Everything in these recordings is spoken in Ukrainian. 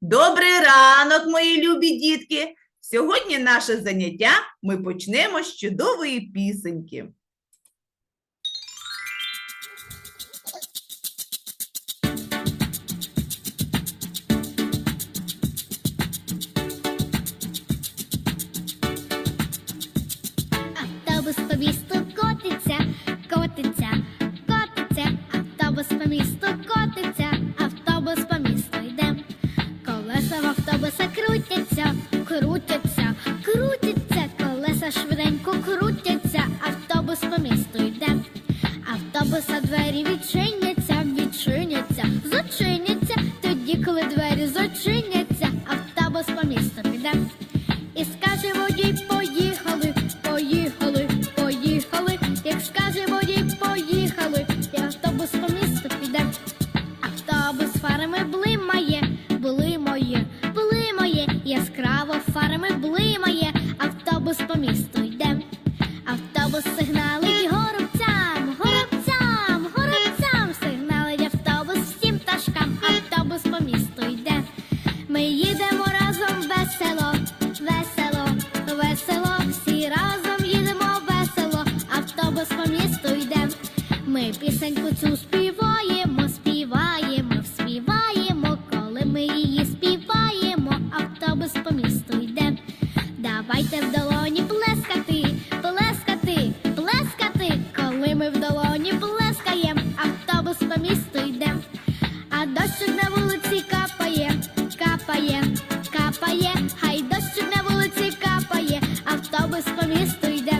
Добрий ранок, мої любі дітки! Сьогодні наше заняття ми почнемо з чудової пісеньки. В долоні плескати, плескати, плескати, коли ми в долоні плескаємо, автобус по місту йде. А дощик на вулиці капає, капає, капає, хай дощик на вулиці капає, автобус по місту йде.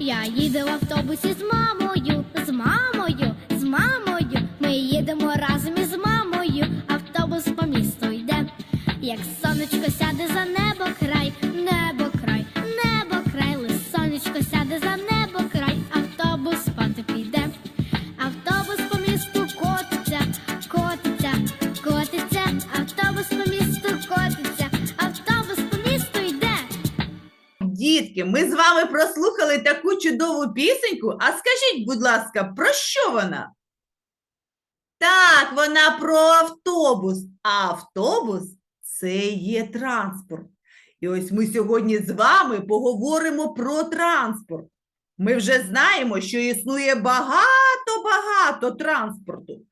Я їду в автобусі з мамою, з мамою, з мамою. Ми їдемо разом із мамою, автобус по місту йде. Як сонечко сяде за небо чудову пісеньку. А скажіть, будь ласка, про що вона? Так, вона про автобус. А автобус це є транспорт. І ось ми сьогодні з вами поговоримо про транспорт. Ми вже знаємо, що існує багато-багато транспорту.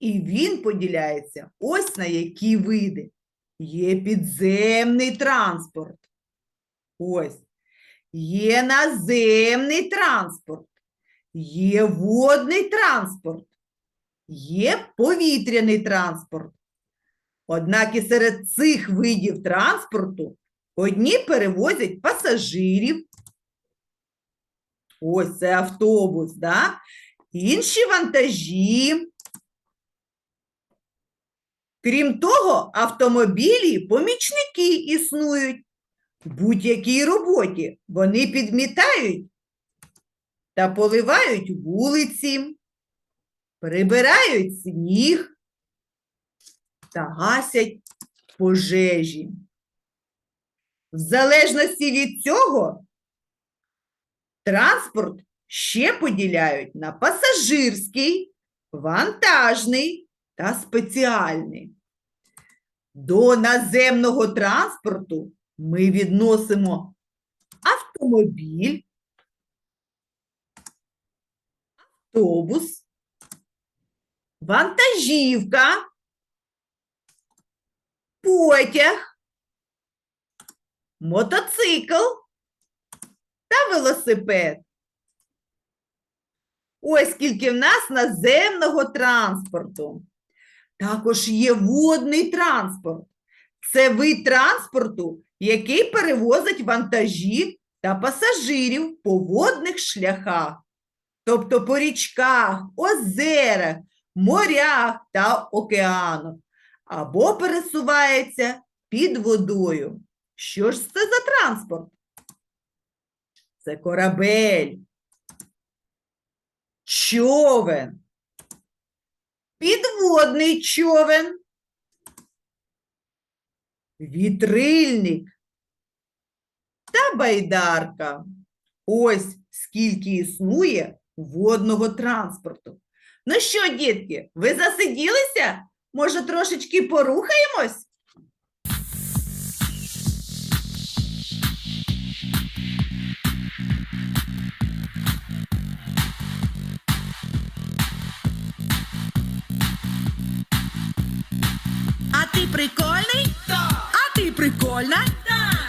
І він поділяється ось на які види. Є підземний транспорт. Ось. Є наземний транспорт, є водний транспорт, є повітряний транспорт. Однак і серед цих видів транспорту одні перевозять пасажирів. Ось це автобус, да? інші вантажі. Крім того, автомобілі помічники існують. Будь-якій роботі вони підмітають та поливають вулиці, прибирають сніг та гасять пожежі. В залежності від цього транспорт ще поділяють на пасажирський, вантажний та спеціальний. До наземного транспорту ми відносимо автомобіль, автобус, вантажівка, потяг, мотоцикл та велосипед. Ось скільки в нас наземного транспорту. Також є водний транспорт. Це вид транспорту, який перевозить вантажі та пасажирів по водних шляхах, тобто по річках, озерах, морях та океанах, або пересувається під водою. Що ж це за транспорт? Це корабель, човен, підводний човен, вітрильник та байдарка. Ось скільки існує водного транспорту. Ну що, дітки, ви засиділися? Може, трошечки порухаємось?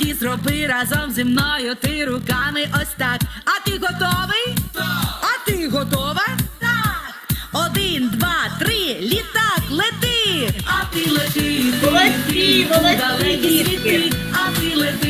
Тоді зроби разом зі мною ти руками ось так. А ти готовий? Так. А ти готова? Так. Один, два, три, літак, лети! А ти лети, ти, Молодці, молодці, далекі дітки. А ти лети,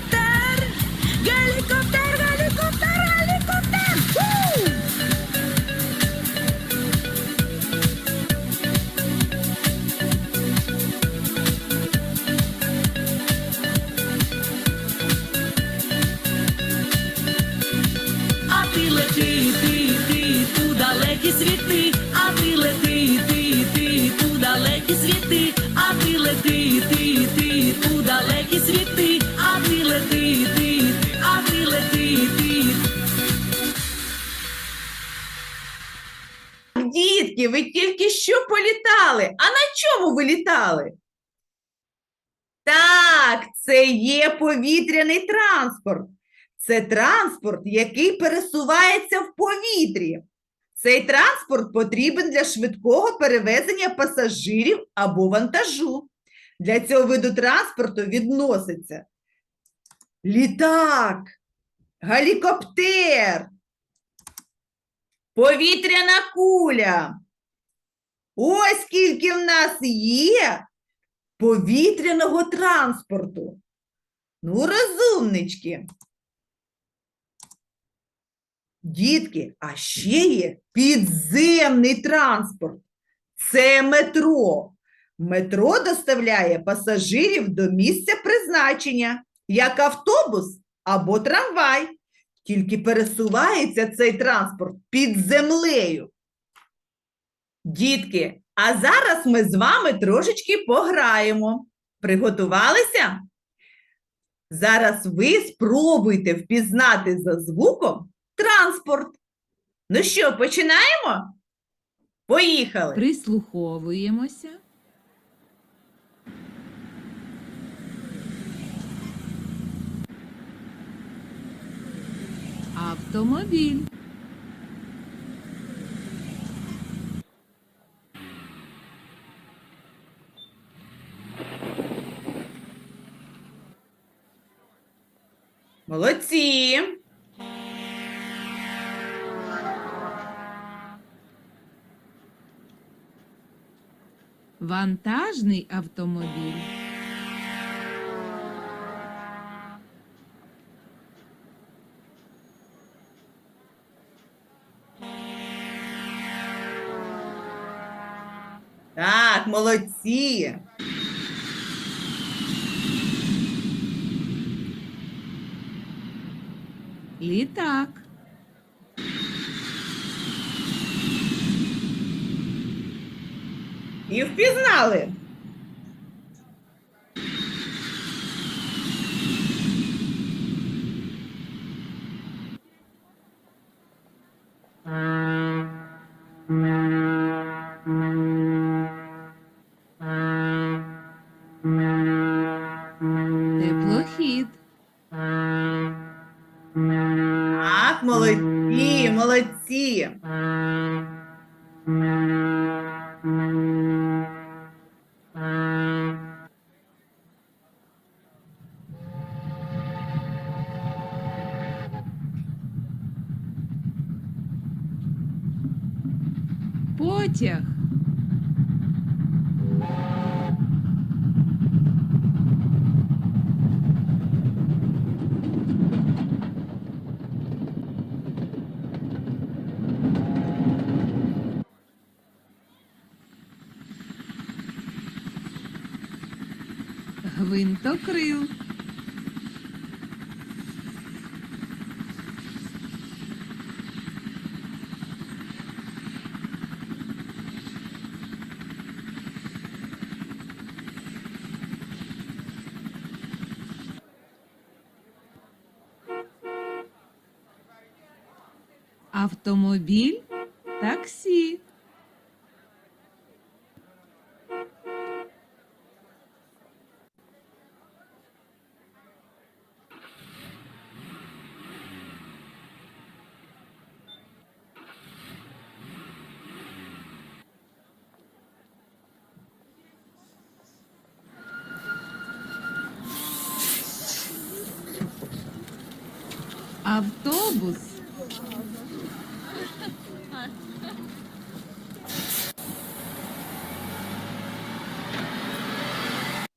світи, а ти лети, ти, ти, у далекі світи, а ти лети, ти, ти, у далекі світи, а ти лети, ти, а ти лети, ти. Дітки, ви тільки що політали. А на чому ви літали? Так, це є повітряний транспорт. Це транспорт, який пересувається в повітрі. Цей транспорт потрібен для швидкого перевезення пасажирів або вантажу. Для цього виду транспорту відноситься літак, гелікоптер, повітряна куля. Ось скільки в нас є повітряного транспорту. Ну, розумнички. Дітки, а ще є підземний транспорт. Це метро. Метро доставляє пасажирів до місця призначення, як автобус або трамвай. Тільки пересувається цей транспорт під землею. Дітки, а зараз ми з вами трошечки пограємо. Приготувалися? Зараз ви спробуйте впізнати за звуком транспорт. Ну що, починаємо? Поїхали. Прислуховуємося. Автомобіль. Молодці. Вантажний автомобіль. Так, молодці. Літак. І впізнали. Теплохід. Так, молодці, молодці. Гвинтокрил. Автомобіль. Таксі. Автобус.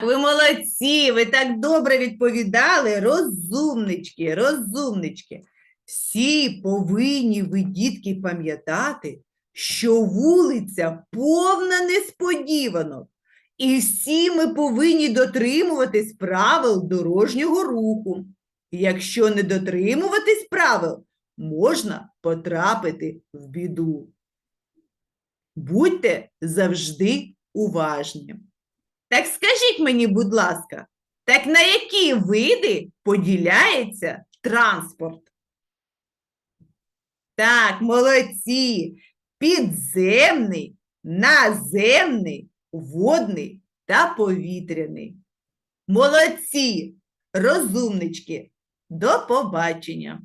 Ви молодці, ви так добре відповідали. Розумнички, розумнички. Всі повинні ви, дітки, пам'ятати, що вулиця повна несподіванок. І всі ми повинні дотримуватись правил дорожнього руху. Якщо не дотримуватись правил, можна потрапити в біду. Будьте завжди уважні. Так скажіть мені, будь ласка, так на які види поділяється транспорт? Так, молодці. Підземний, наземний, водний та повітряний. Молодці, розумнички. До побачення.